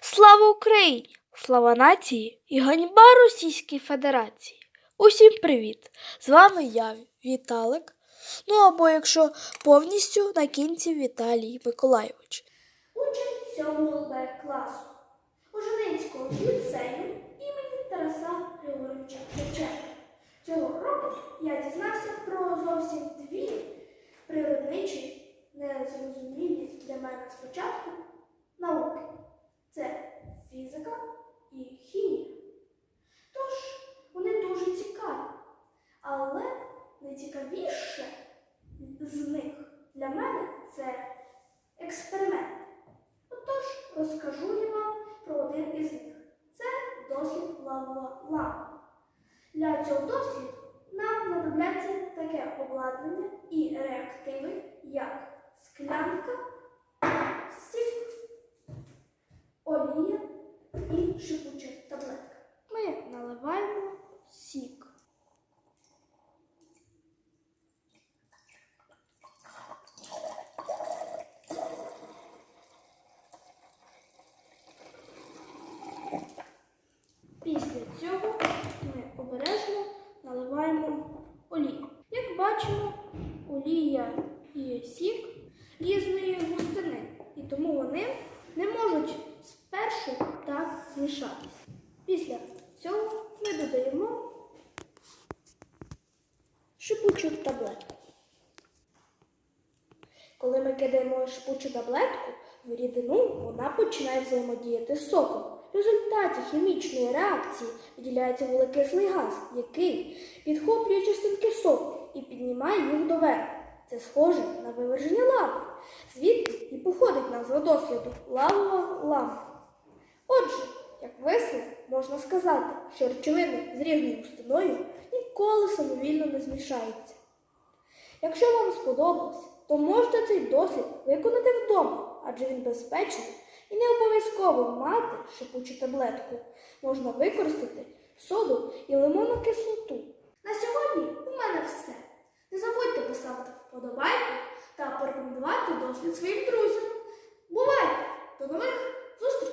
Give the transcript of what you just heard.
Слава Україні! Слава нації і ганьба Російській Федерації! Усім привіт! З вами я, Віталик. Ну або якщо повністю на кінці Віталій Миколайович. Учень 7 Б класу Оженинського ліцею імені Тараса Григоровича Шевченка. Цього року я дізнався про зовсім дві природничі, незрозумілі для мене спочатку науки. І хімія. Тож вони дуже цікаві, але найцікавіше з них для мене це експеримент. Отож, розкажу я вам про один із них. Це дослід лавова лава. Для цього досліду нам знадобляться таке обладнання і реактиви, як склянка, сік, олія і шипуча таблетка. Ми наливаємо сік. Після цього ми обережно наливаємо олію. Як бачимо, олія і сік різної густини, і тому вони не можуть так змішатися. Після цього ми додаємо шипучу таблетку. Коли ми кидаємо шипучу таблетку в рідину, вона починає взаємодіяти з соком. В результаті хімічної реакції виділяється вуглекислий газ, який підхоплює частинки соку і піднімає їх доверху. Це схоже на виверження лави, звідти і походить назва досліду лавова лава. Отже, як можна сказати, що речовини з різною густиною ніколи самовільно не змішаються. Якщо вам сподобалось, то можете цей досвід виконати вдома, адже він безпечний і не обов'язково мати шипучу таблетку. Можна використати соду і лимонну кислоту. На сьогодні у мене все. Не забудьте поставити вподобайку та порекомендувати досвід своїм друзям.